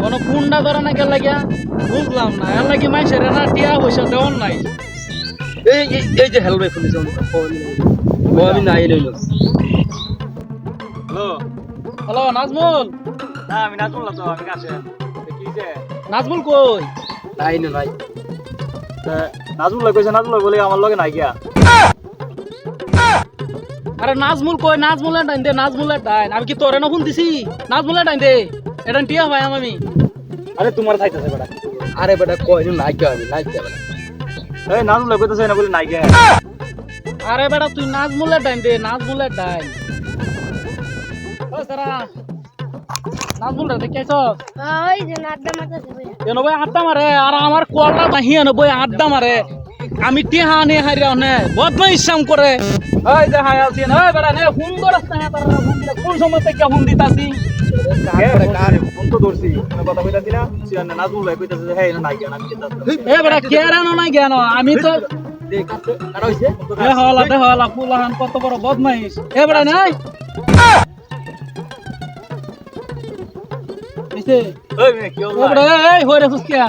কোনো ফোনটা ধরে না গেল লাগিয়া? বুঝলাম না। এর লাগি মাইসের না টিয়া পয়সা দেওয়ার নাই। এই এই- যে হেলমেট খুলেছে ও আমি নাই লইল হ্যালো? হ্যালো নাজমুল? না আমি নাচুন তো আমি কাছে। কি যে? নাজমুল কই? নাই না নাই নাজুল কইছে? নাজুল বলে আমার লগে নাই গিয়া। আরে নাজমুল কই? নাজমুলের ডাইন দে নাজমুলের ডাইন। আমি কি তোরে না ফোন দিছি নাজমুলের ডাইন দে। এটা টিয়া ভাই আমি আরে তোমার থাইতেছে বেটা। আরে বেটা কই নাই কে আমি নাই কে বেটা। এই নাজুল কইতেছে না বলে নাই গিয়া আরে বেটা তুই নাজমুলের ডাইন দে নাজমুলের ডাইন। ও সারা। নাজমুল রে দেখাইছ ওই যে আড্ডা মারতেছে ভাইয়া এনো ভাই আড্ডা মারে আর আমার কলটা নাহি এনো ভাই আড্ডা মারে। আমি টিহা নে হারিয়া নে বদমাইশ সাম করে। ওই যে হাই আছি না বেটা নে সুন্দর আছে না তারা কোন সময় থেকে ফোন দিতাছি হ্যাঁ আমি তো কত বড় বদমাইশ। এ বেটা নাই ওই হইরে ফুসকিয়া।